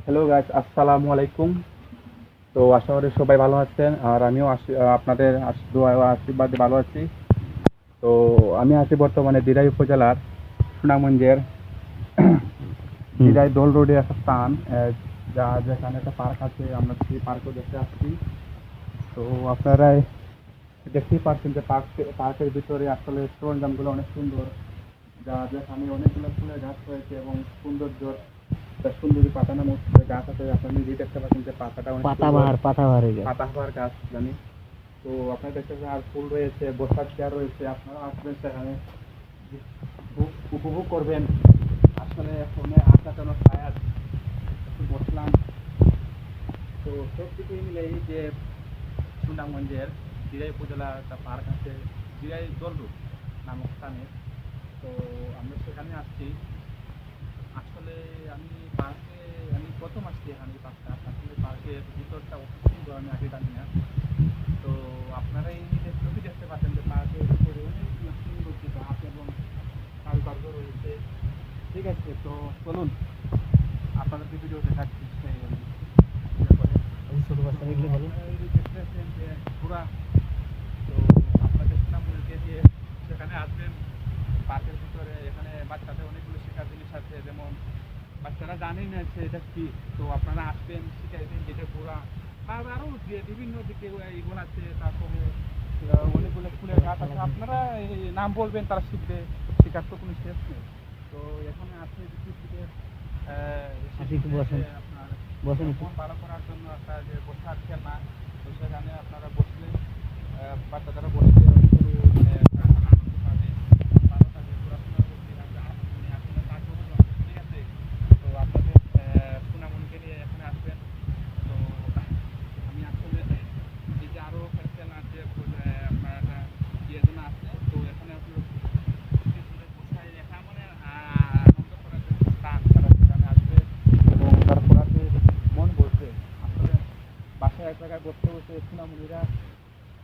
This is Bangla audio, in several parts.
হ্যালো গাইস আসসালামু আলাইকুম তো আশা করি সবাই ভালো আছেন আর আমিও আপনাদের আশ- আশীর্বাদে ভালো আছি। তো আমি আছি বর্তমানে দিরাই উপজেলার সুনামগঞ্জের। দিরাই দোল রোডে একটা স্থান যা যেখানে একটা পার্ক আছে আমরা সেই পার্কও দেখতে আসছি। তো আপনারা দেখতেই পাচ্ছেন যে পার্ক পার্কের ভিতরে আসলে সরঞ্জামগুলো অনেক সুন্দর। যা যেখানে অনেকগুলো ফুলের গাছ রয়েছে এবং সৌন্দর্য একটা সুন্দরী পাতানো মধ্যে গাছ আছে আপনারা নিজেই দেখতে পাচ্ছেন যে পাতাটা। পাতাবাহার পাতাবাহার গেছে। পাতাবাহার গাছ জানি। তো আপনারা দেখতে পাচ্ছেন আর ফুল রয়েছে বসার চেয়ার রয়েছে আপনারা আসবেন সেখানে। উপ- উপভোগ করবেন। আসলে ফোনে জন্য ছায়া একটু বসলাম। তো সব কিছু মিলে এই যে সুনামগঞ্জের দিরাই উপজেলা একটা পার্ক আছে দিরাই দলরুট নামক স্থানে। তো আমরা সেখানে আসছি। আসলে আমি পার্কে আমি প্রথম আসছি এখানে পার্কটা। আসলে পার্কের ভিতরটা অত সুন্দর আমি আগে জানি না। তো আপনারা এই ছবি দেখতে পাচ্ছেন যে পার্কের ভিতরে অনেক সুন্দর যে গাছ এবং কারুকার্য রয়েছে। ঠিক আছে তো চলুন। আপনাদেরকে ভিডিও দেখাচ্ছি। ছোট বাচ্চা দেখলে ভালো। এই যে দেখতেছেন যে ঘোড়া তো আপনাদের সুনামগঞ্জে যে সেখানে আসবেন পার্কের ভিতরে এখানে বাচ্চাদের অনেকগুলো শেখার জিনিস আছে যেমন বাচ্চারা জানেই না যে এটা কি? তো আপনারা আসবেন শিখাইবেন যেটা ঘোরা। আর আরও যে বিভিন্ন দিকে এগুলো আছে তারপরে অনেকগুলো ফুলের গাছ আছে। আপনারা নাম বলবেন তারা শিখবে। শেখার তো কোনো শেষ নেই। তো এখানে আছে বসেন। আপনার ভালো করার জন্য একটা যে বসার খেলনা তো সেখানে আপনারা বসলে বাচ্চারা বসলে একটু মানে তারা আনন্দ পাবে ভালো থাকবে পড়াশোনা করতে থাকবে আপনি আসলে কাজ করবেন ঠিক আছে তো আপনাদের আহ, সুনামনকে নিয়ে এখানে আসবেন তো আমি আসলে এই যে আরও খেলনা আছে আহ, আপনার একটা ইয়ে জন্য আছে তো এখানে আসলে কিছুটা বসায় রেখা মানে আহ, আনন্দ করার জন্য স্থান তারা সেখানে আসবে এবং তারা পড়াতে মন বসবে আসলে বাসায় এক জায়গায় বসতে বসে সুনামুনিরা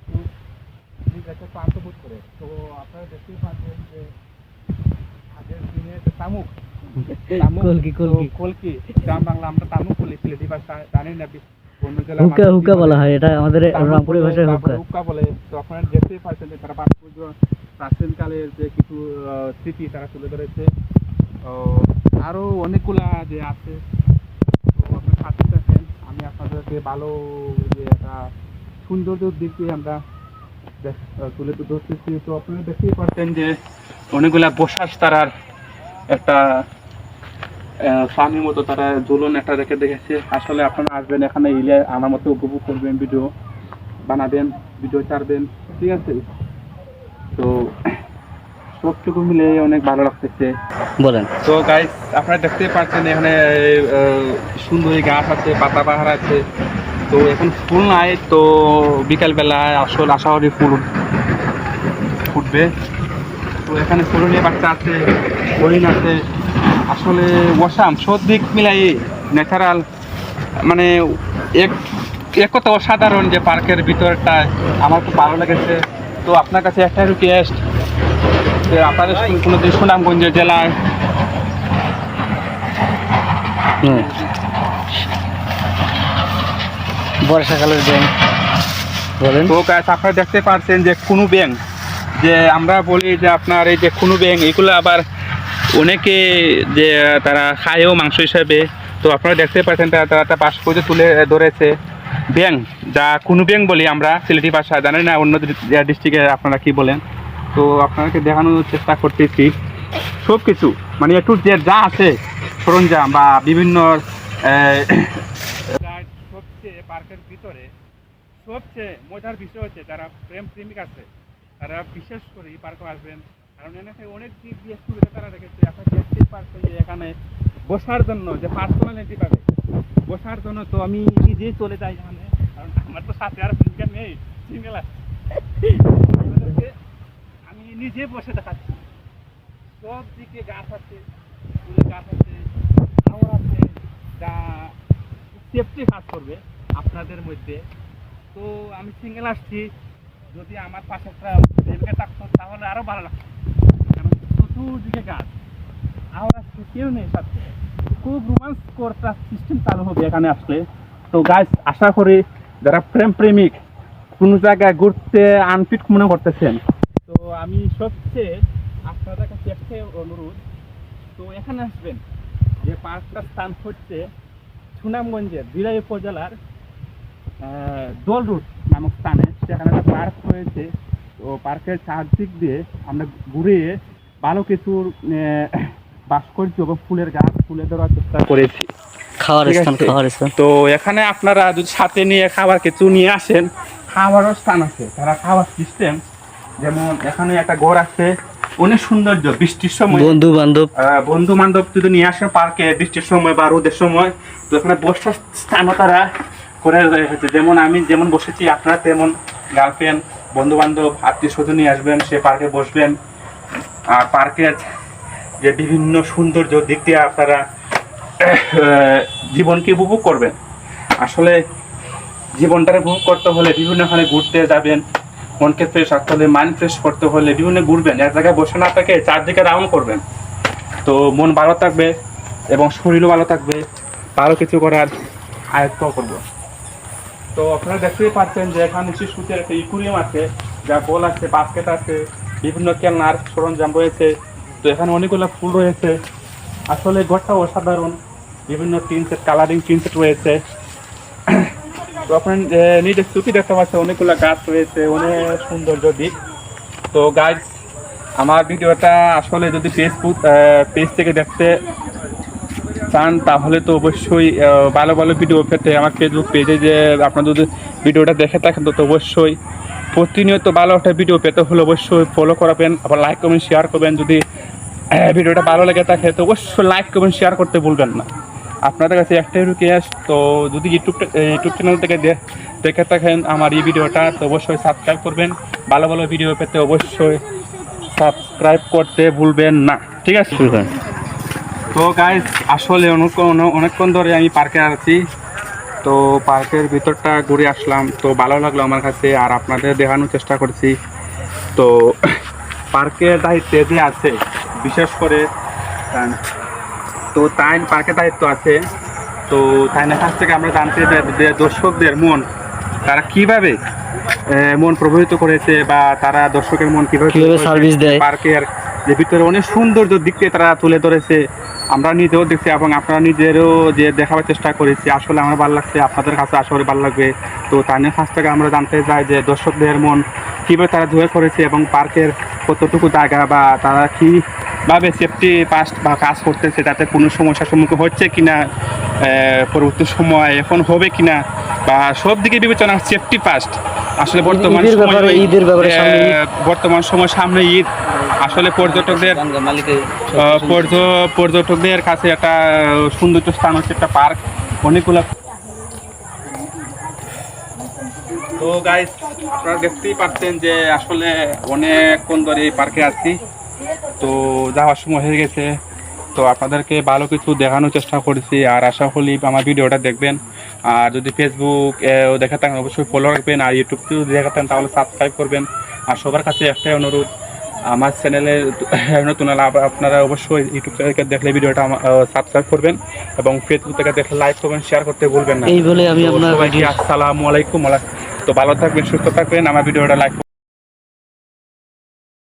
খুব ক্লান্ত বোধ করে। তো আপনারা দেখতেই পাচ্ছেন যে আগের দিনে তামুক তামুক, কলকি কলকি। কলকি গ্রাম বাংলা আমরা তামুক বলি সিলেটি ভাষা জানি না বি- অন্য জেলার হুক্কা মানুষ কি হুক্কা বলা হয় এটা আমাদের তারপরে ভাষায় তারপরে হুক্কা। হুক্কা বলে। তো আপনারা দেখতেই পাচ্ছেন যে তারা কিছু স্মৃতি তারা তুলে ধরেছে। আরও অনেকগুলা যে আছে। তো আপনার সাথে থাকেন। আমি আপনাদেরকে ভালো যে একটা সৌন্দর্যের দিক দিয়ে আমরা তুলে ধরতেছি তো আপনারা দেখতেই পাচ্ছেন যে অনেকগুলা বসার তারার একটা ফার্মের মতো তারা দোলন একটা রেখে দেখেছে আসলে আপনারা আসবেন এখানে এলে আমার মতো উপভোগ করবেন ভিডিও বানাবেন ভিডিও ছাড়বেন ঠিক আছে? তো সবটুকু মিলে অনেক ভালো লাগতেছে। বলেন। তো গাইস আপনারা দেখতেই পাচ্ছেন এখানে সুন্দরী গাছ আছে পাতাবাহার আছে। তো এখন ফুল নাই, তো বিকালবেলা আসল আশা করি ফুল ফুটবে। তো এখানে ফলনীয় বাচ্চা আছে, হরিণ আছে। আসলে ওয়াসাম সব দিক মিলাই ন্যাচারাল মানে এক এক কথা অসাধারণ যে পার্কের ভিতরটা, আমার খুব ভালো লেগেছে। তো আপনার কাছে একটা রিকোয়েস্ট যে আপনাদের কোনো সুনামগঞ্জ জেলায় হুম। বর্ষাকালের ব্যাংক বলেন। তো গাছ আপনারা দেখতে পাচ্ছেন যে কুনু ব্যাংক যে আমরা বলি যে আপনার এই যে কুনু ব্যাংক এগুলো আবার অনেকে যে তারা খায়ও মাংস হিসাবে। তো আপনারা দেখতে পাচ্ছেন তারা তারা একটা ভাস্কর্য তুলে ধরেছে ব্যাং যা কুনু ব্যাং বলি আমরা, সিলেটি ভাষা জানেন না, অন্য ডিস্ট্রিক্টে আপনারা কি বলেন। তো আপনাকে দেখানোর চেষ্টা করতেছি। সব কিছু মানে একটু যে যা আছে সরঞ্জাম বা বিভিন্ন পার্কের ভিতরে সবচেয়ে মজার বিষয় হচ্ছে যারা প্রেম প্রেমিক আছে, তারা বিশেষ করে এই পার্কে আসবেন। কারণ এখানে অনেক দিক দিয়ে সুবিধা তারা রেখেছে। আপনার পারছেন যে এখানে বসার জন্য যে পার্সোনালিটি পাবে, বসার জন্য তো আমি নিজেই চলে যাই এখানে। কারণ আমার তো সাথে আর প্রেমিকা নেই সিঙ্গেল আছে। আমি নিজে বসে দেখাচ্ছি। সব দিকে গাছ আছে, ফুলের গাছ আছে আছে, যা সেফটি কাজ করবে। আপনাদের মধ্যে। তো আমি সিঙ্গেল আসছি। যদি আমার পাশে একটা প্রেমিকা থাকতো তাহলে আরও ভালো লাগতো। কারণ চতুর্দিকে গাছ। আওয়াজ কেউ নেই সাথে। খুব রোমান্সকর একটা সিস্টেম চালু হবে এখানে আসলে। তো গাছ আশা করি যারা প্রেম প্রেমিক, কোনো জায়গায় ঘুরতে আনফিট মনে করতেছেন, তো আমি সবচেয়ে আপনাদের কাছে একটাই অনুরোধ। তো এখানে আসবেন। যে পার্কটার স্থান হচ্ছে সুনামগঞ্জের বিলাই উপজেলার দোল রুট নামক স্থানে। সেখানে একটা পার্ক রয়েছে। তো পার্কের চারদিক দিয়ে আমরা ঘুরে ভালো কিছুর ভাস্কর্য এবং ফুলের গাছ তুলে ধরার চেষ্টা করেছি। খাওয়ার স্থান খাওয়ার স্থান। তো এখানে আপনারা যদি সাথে নিয়ে খাবার কিছু নিয়ে আসেন খাওয়ারও স্থান আছে। তারা খাওয়ার সিস্টেম যেমন এখানে একটা ঘর আছে। অনেক সৌন্দর্য বৃষ্টির সময়। বন্ধু বান্ধব বন্ধু বান্ধব যদি নিয়ে আসে পার্কে বৃষ্টির সময় বা রোদের সময় তো এখানে বসার স্থানও তারা করে যেমন আমি যেমন বসেছি আপনারা তেমন গার্লফ্রেন্ড বন্ধু বান্ধব আত্মীয় স্বজন নিয়ে আসবেন, সে পার্কে বসবেন। আর পার্কের যে বিভিন্ন সৌন্দর্য দিক দিয়ে আপনারা জীবনকে উপভোগ করবেন। আসলে জীবনটাকে উপভোগ করতে হলে বিভিন্নখানে ঘুরতে যাবেন, মনকে ফ্রেশ রাখতে হলে মাইন্ড ফ্রেশ করতে হলে বিভিন্ন ঘুরবেন। এক জায়গায় বসে না থেকে চারদিকে রাউন্ড করবেন। তো মন ভালো থাকবে এবং শরীরও ভালো থাকবে। ভালো কিছু করার আয়ত্ত করব। তো আপনারা দেখতেই পাচ্ছেন যে এখানে শিশুদের একটা ইকুরিয়াম আছে, যা বল আছে বাস্কেট আছে, বিভিন্ন খেলনার সরঞ্জাম রয়েছে। তো এখানে অনেকগুলো ফুল রয়েছে। আসলে ঘরটা অসাধারণ। বিভিন্ন tin set colouring tin set রয়েছে। তো আপনার নিজের চুকি দেখতে পাচ্ছেন অনেকগুলো গাছ রয়েছে, অনেক সৌন্দর্য দিক। তো গাছ আমার ভিডিওটা আসলে যদি ফেসবুক পেজ থেকে দেখতে চান, তাহলে তো অবশ্যই ভালো ভালো ভিডিও পেতে আমার ফেসবুক পেজে যে আপনার যদি ভিডিওটা দেখে থাকেন, তো অবশ্যই প্রতিনিয়ত ভালো একটা ভিডিও পেতে হলে অবশ্যই ফলো করাবেন, আবার লাইক কমেন্ট শেয়ার করবেন। যদি ভিডিওটা ভালো লেগে থাকে, তো অবশ্যই লাইক কমেন্ট শেয়ার করতে ভুলবেন না। আপনাদের কাছে একটাই রিকোয়েস্ট তো যদি ইউটিউব ইউটিউব চ্যানেল থেকে দেখে থাকেন আমার এই ভিডিওটা তো অবশ্যই সাবস্ক্রাইব করবেন। ভালো ভালো ভিডিও পেতে অবশ্যই সাবস্ক্রাইব করতে ভুলবেন না। ঠিক আছে। তো গাইজ আসলে অনেক অনেকক্ষণ ধরে আমি পার্কে আছি। তো পার্কের ভিতরটা ঘুরে আসলাম। তো ভালো লাগল আমার কাছে আর আপনাদের দেখানোর চেষ্টা করছি। তো পার্কের দায়িত্বে যে আছে বিশেষ করে তো তাই পার্কের দায়িত্ব আছে। তো তাইনের কাছ থেকে আমরা জানতে যে দর্শকদের মন তারা কীভাবে মন প্রভাবিত করেছে বা তারা দর্শকের মন কীভাবে service দেয়। পার্কের যে ভিতরে অনেক সৌন্দর্য দিককে তারা তুলে ধরেছে। আমরা নিজেও দেখছি এবং আপনারা নিজেরও যে দেখাবার চেষ্টা করেছি আসলে আমার ভালো লাগছে আপনাদের কাছে আসলে ভালো লাগবে। তো তাদের কাছ থেকে আমরা জানতে চাই যে দর্শকদের মন কীভাবে তারা ধরে করেছে এবং পার্কের কতটুকু জায়গা বা তারা কীভাবে সেফটি পাস্ট বা কাজ করতেছে তাতে কোনো সমস্যার সম্মুখীন হচ্ছে কি না পরবর্তী সময় এখন হবে কিনা বা সব দিকে বিবেচনা সেফটি পাস্ট আসলে বর্তমান ঈদের সময় বর্তমান সময় সামনে ঈদ। আসলে পর্যটকদের পর্যটকদের কাছে একটা সৌন্দর্য স্থান হচ্ছে একটা পার্ক। অনেকগুলো তো গাইস আপনারা দেখতেই পাচ্ছেন যে আসলে অনেকক্ষণ ধরে এই পার্কে আছি। তো যাওয়ার সময় হয়ে গেছে। তো আপনাদেরকে ভালো কিছু দেখানোর চেষ্টা করেছি। আর আশা করি আমার ভিডিওটা দেখবেন। আর যদি ফেসবুক দেখে থাকেন অবশ্যই ফলো রাখবেন। আর ইউটিউবতেও যদি দেখে থাকেন তাহলে সাবস্ক্রাইব করবেন। আর সবার কাছে একটাই অনুরোধ আমার চ্যানেলে নতুন আপনারা অবশ্যই ইউটিউব থেকে দেখলে ভিডিওটা সাবস্ক্রাইব করবেন এবং ফেসবুক থেকে দেখলে লাইক করবেন শেয়ার করতে ভুলবেন না। এই বলে আমি আপনার আসসালামু আলাইকুম। তো ভালো থাকবেন সুস্থ থাকবেন। আমার ভিডিওটা লাইক